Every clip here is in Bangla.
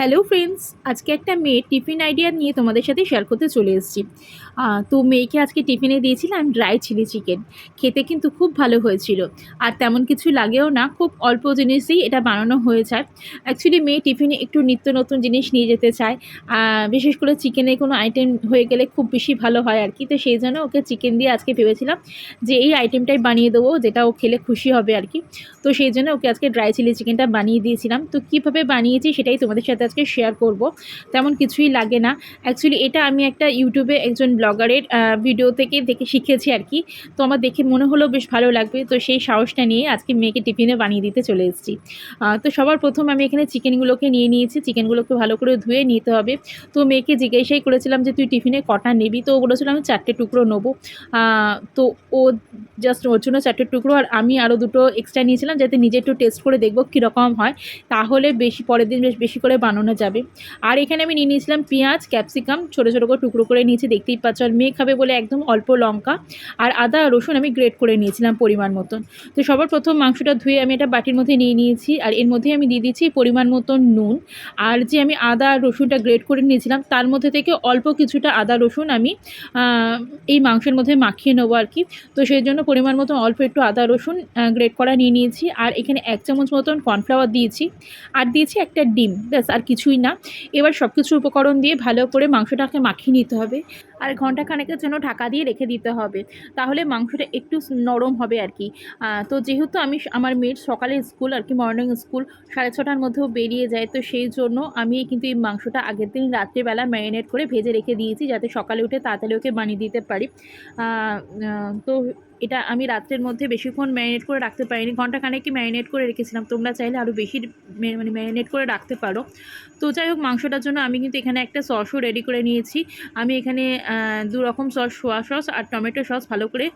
হ্যালো ফ্রেন্ডস আজকে একটা মেয়ে টিফিন আইডিয়া নিয়ে তোমাদের সাথে শেয়ার করতে চলে এসেছি। তো মেয়েকে আজকে টিফিনে দিয়েছিলাম ড্রাই চিলি চিকেন খেতে কিন্তু খুব ভালো হয়েছিল। আর তেমন কিছু লাগেও না, খুব অল্প জিনিসেই এটা বানানো হয়ে যায়। অ্যাকচুয়ালি মেয়ে টিফিনে একটু নিত্য নতুন জিনিস নিয়ে যেতে চায়। বিশেষ করে চিকেনের কোনো আইটেম হয়ে গেলে খুব বেশি ভালো হয় আর কি। তো সেই জন্য ওকে চিকেন দিয়ে আজকে ভেবেছিলাম যে এই আইটেমটাই বানিয়ে দেবো, যেটা ও খেলে খুশি হবে আর কি। তো সেই জন্য ওকে আজকে ড্রাই চিলি চিকেনটা বানিয়ে দিয়েছিলাম। তো কীভাবে বানিয়েছি সেটাই তোমাদের সাথে আজকে শেয়ার করব। তেমন কিছুই লাগে না। অ্যাকচুয়ালি এটা আমি একটা ইউটিউবে একজন ব্লগারের ভিডিও থেকে, দেখে শিখেছি আর কি। তো আমার দেখে মনে হলো বেশ ভালো লাগবে। তো সেই সাহসটা নিয়ে আজকে মেয়েকে টিফিনে বানিয়ে দিতে চলে এসেছি। তো সবার প্রথম আমি এখানে চিকেনগুলোকে নিয়ে নিয়েছি। চিকেনগুলোকে ভালো করে ধুয়ে নিতে হবে। তো মেয়েকে জিজ্ঞাসাই করেছিলাম যে, তুই টিফিনে কটা নিবি? তো ও বলেছিল, আমি চারটে টুকরো নেব। তো ও জাস্ট ওর জন্য চারটে টুকরো আর আমি আরও দুটো এক্সট্রা নিয়েছিলাম, যাতে নিজে একটু টেস্ট করে দেখব কীরকম হয়। তাহলে বেশি, পরের দিন বেশ বেশি করে বানানো যাবে। আর এখানে আমি নিয়ে নিয়েছিলাম পেঁয়াজ, ক্যাপসিকাম, ছোটো ছোটো করে টুকরো করে নিয়েছি, দেখতেই পাচ্ছ। আর মেয়ে খাবে বলে একদম অল্প লঙ্কা আর আদা, রসুন আমি গ্রেট করে নিয়েছিলাম পরিমাণ মতন। তো সবার প্রথম মাংসটা ধুয়ে আমি এটা বাটির মধ্যে নিয়ে নিয়েছি আর এর মধ্যে আমি দিয়ে দিচ্ছি পরিমাণ মতন নুন। আর যে আমি আদা আর রসুনটা গ্রেট করে নিয়েছিলাম, তার মধ্যে থেকে অল্প কিছুটা আদা, রসুন আমি এই মাংসের মধ্যে মাখিয়ে নেব আর কি। তো সেই জন্য পরিমাণ মতন অল্প একটু আদা, রসুন গ্রেট করা নিয়ে নিয়েছি। আর এখানে এক চামচ মতন কর্নফ্লাওয়ার দিয়েছি। আর দিয়েছি একটা ডিম, ব্যাস। আর কিছুই না। এবার সব কিছু উপকরণ দিয়ে ভালো করে মাংসটাকে মাখিয়ে নিতে হবে। আর ঘণ্টা খানেকের জন্য ঢাকা দিয়ে রেখে দিতে হবে। তাহলে মাংসটা একটু নরম হবে আর কি তো যেহেতু আমি আমার মেয়ের সকালে স্কুল আর কি মর্নিং স্কুল সাড়ে ছটার মধ্যেও বেরিয়ে যায়, তো সেই জন্য আমি কিন্তু এই মাংসটা আগের দিন রাত্রেবেলা ম্যারিনেট করে ভেজে রেখে দিয়েছি, যাতে সকালে উঠে তাড়াতাড়ি ওকে বানিয়ে দিতে পারি। তো এটা আমি রাত্রের মধ্যে বেশিক্ষণ ম্যারিনেট করে রাখতে পারিনি। ঘণ্টা খানেকই ম্যারিনেট করে রেখেছিলাম। তোমরা চাইলে আরও বেশি মানে ম্যারিনেট করে রাখতে পারো। তো যাই হোক, মাংসটার জন্য আমি কিন্তু এখানে একটা সসও রেডি করে নিয়েছি। আমি এখানে দু রকম সস সোয়া সস আর টমেটো সস ভালো করে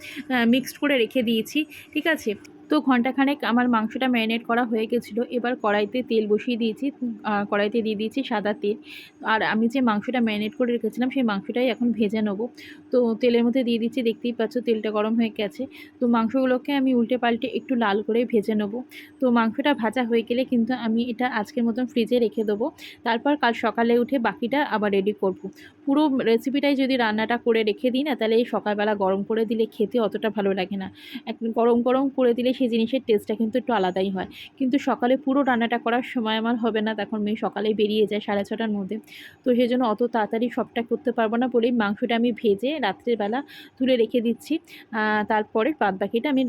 মিক্সড করে রেখে দিয়েছি। ঠিক আছে? তো ঘন্টাখানেক আমার মাংসটা ম্যারিনেট করা হয়ে গেছিল। এবার কড়াইতে তেল বসিয়ে দিয়েছি কড়াইতে দিয়ে দিয়েছি সাদা তেল। আর আমি যে মাংসটা ম্যারিনেট করে রেখেছিলাম সেই মাংসটাই এখন ভেজে নেব। তো তেলের মধ্যে দিয়ে দিচ্ছি, দেখতেই পাচ্ছ তেলটা গরম হয়ে গেছে। তো মাংসগুলোকে আমি উল্টে পাল্টে একটু লাল করে ভেজে নেব। তো মাংসটা ভাজা হয়ে গেলে কিন্তু আমি এটা আজকের মতন ফ্রিজে রেখে দেবো। তারপর কাল সকালে উঠে বাকিটা আবার রেডি করব। পুরো রেসিপিটাই যদি রান্নাটা করে রেখে দিই না, তাহলে এই সকালবেলা গরম করে দিলে খেতে অতটা ভালো লাগে না। একদম গরম গরম করে দিলে সেই জিনিসের টেস্টটা কিন্তু একটু আলাদাই হয়। কিন্তু সকালে পুরো রান্নাটা করার সময় আমার হবে না, তখন মেয়ে সকালে বেরিয়ে যায় সাড়ে ছটার মধ্যে। তো সেই জন্য অত তাড়াতাড়ি সবটা করতে পারব না বলেই মাংসটা আমি ভেজে রাত্রেবেলা তুলে রেখে দিচ্ছি। তারপরে বাদ বাকিটা আমি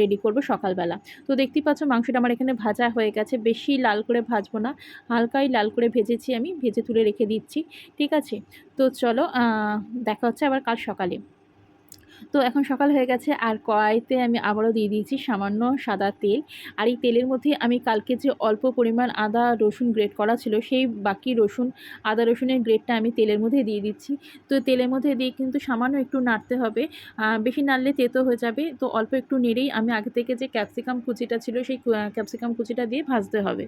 রেডি করব সকালবেলা। তো দেখতেই পাচ্ছ মাংসটা আমার এখানে ভাজা হয়ে গেছে। বেশি লাল করে ভাজবো না, হালকাই লাল করে ভেজেছি আমি, ভেজে তুলে রেখে দিচ্ছি। ঠিক আছে? তো চলো দেখা হচ্ছে আবার কাল সকালে। তো এখন সকাল হয়ে গেছে, আর কড়াইতে আমি আবারও দিয়ে দিয়েছি সামান্য সাদা তেল। আর এই তেলের মধ্যে আমি কালকে যে অল্প পরিমাণ আদা, রসুন গ্রেট করা ছিল, সেই বাকি রসুন, আদা, রসুনের গ্রেটটা আমি তেলের মধ্যে দিয়ে দিচ্ছি। তো তেলের মধ্যে দিয়ে কিন্তু সামান্য একটু নাড়তে হবে। বেশি নাড়লে তেতো হয়ে যাবে। তো অল্প একটু নেড়েই আমি আগে থেকে যে ক্যাপসিকাম কুচিটা ছিল, সেই ক্যাপসিকাম কুচিটা দিয়ে ভাজতে হবে।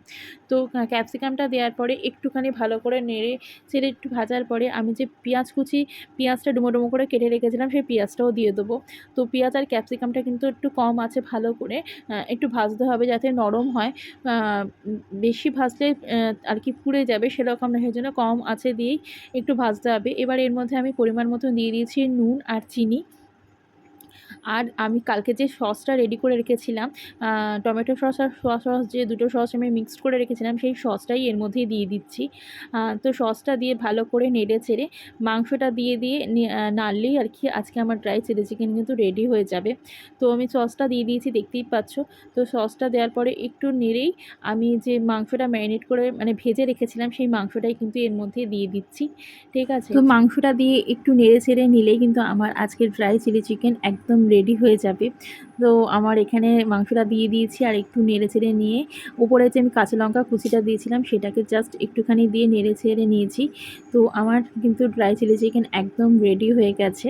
তো ক্যাপসিকামটা দেওয়ার পরে একটুখানি ভালো করে নেড়ে, ছেড়ে একটু ভাজার পরে আমি যে পেঁয়াজ কুচি, পেঁয়াজটা ডুমো ডুমো করে কেটে রেখেছিলাম, সেই পেঁয়াজটাও দিয়ে দেবো। তো পেঁয়াজ আর ক্যাপসিকামটা কিন্তু একটু কম আছে ভালো করে একটু ভাজতে হবে যাতে নরম হয়। বেশি ভাজলে আর কি পুড়ে যাবে সেরকম না জন্য কম আছে দিয়েই একটু ভাজতে হবে। এবার এর মধ্যে আমি পরিমাণ মতো দিয়ে দিয়েছি নুন আর চিনি। আর আমি কালকে যে সসটা রেডি করে রেখেছিলাম টমেটো সস আর সোয়া সস যে দুটো সস আমি মিক্সড করে রেখেছিলাম, সেই সসটাই এর মধ্যে দিয়ে দিচ্ছি। তো সসটা দিয়ে ভালো করে নেড়ে ছেড়ে মাংসটা দিয়ে দিয়ে নাড়লেই আর কি আজকে আমার ড্রাই চিলি চিকেন কিন্তু রেডি হয়ে যাবে। তো আমি সসটা দিয়ে দিয়েছি, দেখতেই পাচ্ছ। তো সসটা দেওয়ার পরে একটু নেড়েই আমি যে মাংসটা ম্যারিনেট করে মানে ভেজে রেখেছিলাম, সেই মাংসটাই কিন্তু এর মধ্যে দিয়ে দিচ্ছি। ঠিক আছে? তো মাংসটা দিয়ে একটু নেড়ে ছেড়ে নিলেই কিন্তু আমার আজকের ড্রাই চিলি চিকেন একদম রেডি হয়ে যাবে। তো আমার এখানে মাংসটা দিয়ে দিয়েছি আর একটু নেড়ে চেড়ে নিয়ে, উপরে যে আমি কাঁচা লঙ্কা কুচিটা দিয়েছিলাম সেটাকে জাস্ট একটুখানি দিয়ে নেড়ে ছেড়ে নিয়েছি। তো আমার কিন্তু ড্রাই চিলি চিকেন একদম রেডি হয়ে গেছে।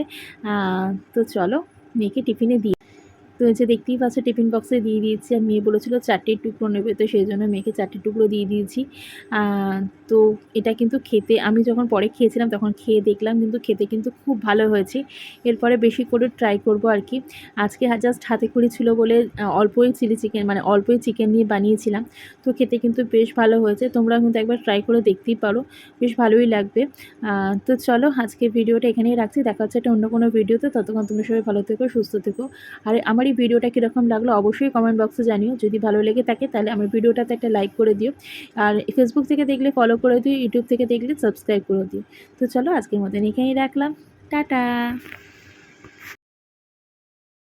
তো চলো, মেয়েকে টিফিনে দিই তো যে দেখতেই পাচ্ছ, টিফিন বক্সে দিয়ে দিয়েছি। আর মেয়ে বলেছিলো চারটে টুকরো নেবে, তো সেই জন্য মেয়েকে চারটে টুকরো দিয়ে দিয়েছি। তো এটা কিন্তু খেতে, আমি যখন পরে খেয়েছিলাম তখন খেয়ে দেখলাম, কিন্তু খেতে কিন্তু খুব ভালো হয়েছে। এরপরে বেশি করে ট্রাই করব আর কি। আজকে জাস্ট হাতে খড়ি ছিল বলে অল্পই চিলি চিকেন মানে অল্পই চিকেন নিয়ে বানিয়েছিলাম। তো খেতে কিন্তু বেশ ভালো হয়েছে। তোমরা কিন্তু একবার ট্রাই করে দেখতেই পারো। বেশ ভালোই লাগবে। তো চলো আজকে ভিডিওটা এখানেই রাখছি। দেখা হচ্ছে একটা অন্য কোনো ভিডিওতে ততক্ষণ তোমরা সবাই ভালো থেকো, সুস্থ থেকো। আর আমার এই ভিডিওটা কীরকম লাগল অবশ্যই কমেন্ট বক্সে জানিও। যদি ভালো লেগে থাকে তাহলে আমার ভিডিওটাতে একটা লাইক করে দিও। আর ফেসবুক থেকে দেখলে ফলো করে দিও ইউটিউব থেকে দেখলে সাবস্ক্রাইব করে দিও। তো চলো আজকের মতন এখানেই রাখলাম। টাটা!